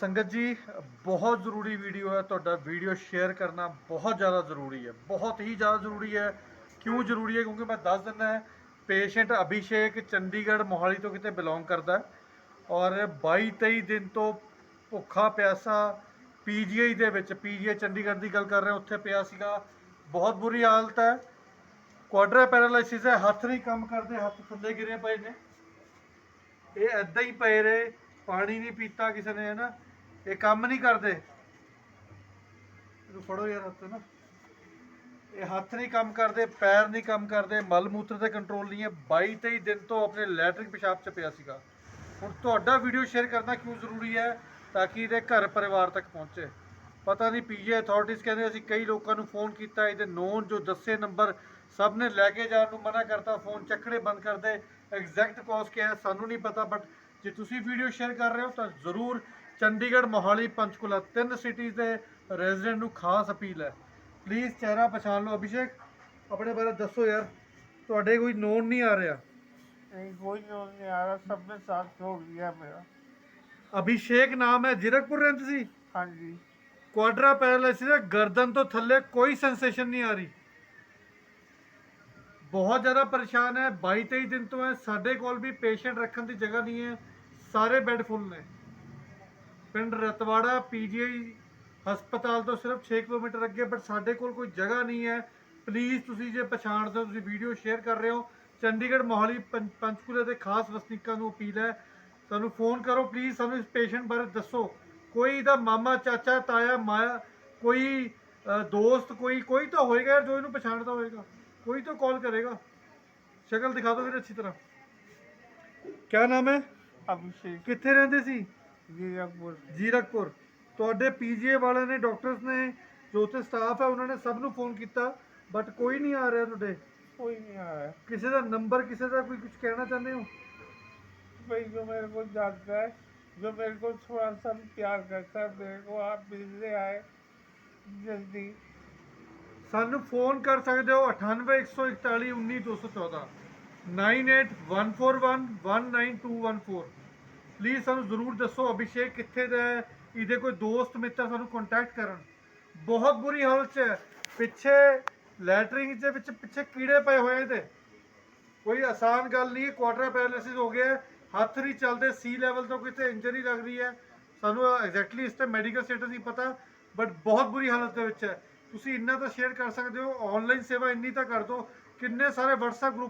ਸੰਗਤ ਜੀ, ਬਹੁਤ ਜ਼ਰੂਰੀ ਵੀਡੀਓ ਹੈ, ਤੁਹਾਡਾ ਵੀਡੀਓ ਸ਼ੇਅਰ ਕਰਨਾ ਬਹੁਤ ਜ਼ਿਆਦਾ ਜ਼ਰੂਰੀ ਹੈ। ਬਹੁਤ ਹੀ ਜ਼ਿਆਦਾ ਜ਼ਰੂਰੀ ਹੈ। ਕਿਉਂ ਜ਼ਰੂਰੀ ਹੈ? ਕਿਉਂਕਿ ਮੈਂ ਦੱਸ ਦਿੰਦਾ ਹੈ ਪੇਸ਼ੈਂਟ ਅਭਿਸ਼ੇਕ ਚੰਡੀਗੜ੍ਹ ਮੋਹਾਲੀ ਤੋਂ ਕਿਤੇ ਬਿਲੋਂਗ ਕਰਦਾ ਔਰ 22 23 ਦਿਨ ਤੋਂ ਭੁੱਖਾ ਪਿਆਸਾ ਪੀਜੀਆਈ ਦੇ ਵਿੱਚ, ਪੀਜੀਆਈ ਚੰਡੀਗੜ੍ਹ ਦੀ ਗੱਲ ਕਰ ਰਹੇ, ਉੱਥੇ ਪਿਆ ਸੀਗਾ। ਬਹੁਤ ਬੁਰੀ ਹਾਲਤ ਹੈ। ਕੁਆਡਰਾ ਪੈਰਾਲਾਈਸਿਸ ਹੈ। ਹੱਥ ਨਹੀਂ ਕੰਮ ਕਰਦੇ, ਹੱਥ ਥੱਲੇ ਗਿਰੇ ਪਏ ਨੇ। ਇਹ ਐਦਾਂ ਹੀ ਪਏ ਰਹੇ। ਪਾਣੀ ਨਹੀਂ ਪੀਤਾ ਕਿਸੇ ਨੇ ਨਾ ਇਹ ਕੰਮ ਨਹੀਂ ਕਰਦੇ। ਇਹਨੂੰ ਫੜੋ ਯਾਰ ਹੱਥ ਨਾ ਇਹ ਹੱਥ ਨਹੀਂ ਕੰਮ ਕਰਦੇ, ਪੈਰ ਨਹੀਂ ਕੰਮ ਕਰਦੇ, ਮਲ ਮੂਤਰ ਤੇ ਕੰਟਰੋਲ ਨਹੀਂ ਹੈ। 22 23 ਦਿਨ ਤੋਂ ਆਪਣੇ ਲੈਟਰਿਕ ਪਿਸ਼ਾਬ ਚ ਪਿਆ ਸੀਗਾ। ਹੁਣ ਤੁਹਾਡਾ ਵੀਡੀਓ ਸ਼ੇਅਰ ਕਰਨਾ ਕਿਉਂ ਜ਼ਰੂਰੀ ਹੈ? ਤਾਂ ਕਿ ਇਹਦੇ ਘਰ ਪਰਿਵਾਰ ਤੱਕ ਪਹੁੰਚੇ। ਪਤਾ ਨਹੀਂ ਪੀਜੀ ਅਥਾਰਟੀਜ਼ ਕਹਿੰਦੇ ਅਸੀਂ ਕਈ ਲੋਕਾਂ ਨੂੰ ਫੋਨ ਕੀਤਾ, ਇਹਦੇ ਨੋਨ ਜੋ ਦੱਸੇ ਨੰਬਰ ਸਭ ਨੇ ਲੈ ਕੇ ਜਾਣ ਨੂੰ ਮਨਾ ਕਰਤਾ ਫੋਨ ਚੱਕੜੇ ਬੰਦ ਕਰਦੇ ਐਗਜ਼ੈਕਟ ਕਾਜ਼ ਕੀ ਹੈ ਸਾਨੂੰ ਨਹੀਂ ਪਤਾ ਬਟ ਜੇ ਤੁਸੀਂ ਵੀਡੀਓ ਸ਼ੇਅਰ ਕਰ ਰਹੇ ਹੋ ਤਾਂ ਜ਼ਰੂਰ ਚੰਡੀਗੜ੍ਹ ਮੋਹਾਲੀ ਪੰਚਕੂਲਾ ਤਿੰਨ ਸਿਟੀਜ਼ ਦੇ ਰੈਜ਼ੀਡੈਂਟ ਨੂੰ ਖਾਸ ਅਪੀਲ ਹੈ ਪਲੀਜ਼ ਚਿਹਰਾ ਪਛਾਣ ਲਓ ਅਭਿਸ਼ੇਕ ਆਪਣੇ ਬਾਰੇ ਦੱਸੋ ਯਾਰ ਤੁਹਾਡੇ ਕੋਈ ਨੋਨ ਨਹੀਂ ਆ ਰਿਹਾ नहीं कोई नोट नहीं आ रहा सबने साथ छोड़ दिया मेरा ਅਭਿਸ਼ੇਕ ਨਾਮ ਹੈ ਜ਼ਿਰਕਪੁਰ ਰਹਿੰਦੇ ਸੀ हाँ जी ਕੁਆਡਰਾ ਪੈਰਾਲਾਈਸਿਸ ਹੈ ਗਰਦਨ ਤੋਂ ਥੱਲੇ ਕੋਈ ਸੈਂਸੇਸ਼ਨ ਨਹੀਂ ਆ ਰਹੀ ਬਹੁਤ ਜ਼ਿਆਦਾ ਪਰੇਸ਼ਾਨ ਹੈ। 22 23 ਦਿਨ ਤੋਂ ਹੈ। ਸਾਡੇ ਕੋਲ ਵੀ ਪੇਸ਼ੈਂਟ ਰੱਖਣ ਦੀ ਜਗ੍ਹਾ ਨਹੀਂ ਹੈ। ਸਾਰੇ ਬੈੱਡ ਫੁੱਲ ਨੇ। ਪਿੰਡ ਰਤਵਾੜਾ ਪੀਜੀਆਈ ਹਸਪਤਾਲ ਤੋਂ ਸਿਰਫ 6 ਕਿਲੋਮੀਟਰ ਅੱਗੇ ਬਟ ਸਾਡੇ ਕੋਲ ਕੋਈ ਜਗ੍ਹਾ ਨਹੀਂ ਹੈ। ਪਲੀਜ਼ ਤੁਸੀਂ ਜੇ ਪਛਾਣਦੇ ਹੋ, ਤੁਸੀਂ ਵੀਡੀਓ ਸ਼ੇਅਰ ਕਰ ਰਹੇ ਹੋ। ਚੰਡੀਗੜ੍ਹ ਮੋਹਾਲੀ ਪੰ- ਪੰਚਕੂਲੇ ਦੇ ਖਾਸ ਵਸਨੀਕਾਂ ਨੂੰ ਅਪੀਲ ਹੈ। ਸਾਨੂੰ ਫੋਨ ਕਰੋ ਪਲੀਜ਼ ਸਾਨੂੰ ਇਸ ਪੇਸ਼ੈਂਟ ਬਾਰੇ ਦੱਸੋ। ਕੋਈ ਦਾ ਮਾਮਾ, ਚਾਚਾ, ਤਾਇਆ, ਮਾਇਆ, ਕੋਈ ਦੋਸਤ, ਕੋਈ ਕੋਈ ਤਾਂ ਹੋਏਗਾ ਜੋ ਇਹਨੂੰ ਪਛਾਣਦਾ ਹੋਏਗਾ। ਕੋਈ ਤਾਂ ਕਾਲ ਕਰੇਗਾ ਸ਼ਕਲ ਦਿਖਾ ਦਿਓ ਵੀਰੇ ਅੱਛੀ ਤਰ੍ਹਾਂ ਕੀ ਨਾਮ ਹੈ अभिषेक ਕਿੱਥੇ ਰਹਿੰਦੇ ਸੀ जीरकपुर ਜੀਰਕਪੁਰ ਤੁਹਾਡੇ ਪੀਜੀਏ ਵਾਲਿਆਂ ਨੇ ਡਾਕਟਰਸ ਨੇ ਜੋ ਉੱਥੇ ਸਟਾਫ ਹੈ ਉਹਨਾਂ ਨੇ ਸਭ ਨੂੰ ਫੋਨ ਕੀਤਾ ਬਟ ਕੋਈ ਨਹੀਂ ਆ ਰਿਹਾ ਤੁਹਾਡੇ कोई नहीं आ रहा है ਕਿਸੇ ਦਾ ਨੰਬਰ ਕਿਸੇ ਦਾ ਕੋਈ ਕੁਝ ਕਹਿਣਾ ਚਾਹੁੰਦੇ ਹੋ भाई जो मेरे को जानता है जो मेरे को थोड़ा सा भी प्यार करता है मेरे को आप मिलने आए जल्दी ਸਾਨੂੰ ਫੋਨ ਕਰ ਸਕਦੇ ਹੋ 9814419214 9814119214 ਪਲੀਜ਼ ਸਾਨੂੰ ਜ਼ਰੂਰ ਦੱਸੋ ਅਭਿਸ਼ੇਕ ਕਿੱਥੇ ਦਾ ਹੈ ਇਹਦੇ ਕੋਈ ਦੋਸਤ ਮਿੱਤਰ ਸਾਨੂੰ ਕੰਟੈਕਟ ਕਰਨ ਬਹੁਤ ਬੁਰੀ ਹਾਲਤ 'ਚ ਹੈ ਪਿੱਛੇ ਲੈਟਰਿੰਗ ਦੇ ਵਿੱਚ ਪਿੱਛੇ ਕੀੜੇ ਪਏ ਹੋਏ ਇਹਦੇ ਕੋਈ ਆਸਾਨ ਗੱਲ ਨਹੀਂ ਹੈ ਕੁਆਟਰ ਪੈਰਾਲਿਸਿਸ ਹੋ ਗਿਆ ਹੱਥ ਨਹੀਂ ਚੱਲਦੇ ਸੀ ਲੈਵਲ ਤੋਂ ਕਿਤੇ ਇੰਜਰੀ ਲੱਗ ਰਹੀ ਹੈ ਸਾਨੂੰ ਐਗਜ਼ੈਕਟਲੀ ਇਸ ਤੇ ਮੈਡੀਕਲ ਸਟੇਟਸ ਨਹੀਂ ਪਤਾ ਬਟ ਬਹੁਤ ਬੁਰੀ ਹਾਲਤ ਦੇ ਵਿੱਚ ਹੈ ਤੁਸੀਂ ਇੰਨਾ ਤਾਂ ਸ਼ੇਅਰ ਕਰ ਸਕਦੇ ਹੋ ਆਨਲਾਈਨ ਸੇਵਾ ਇੰਨੀ ਤਾਂ ਕਰ ਦਿਓ, ਕਿੰਨੇ ਸਾਰੇ WhatsApp ਗਰੁੱਪਾਂ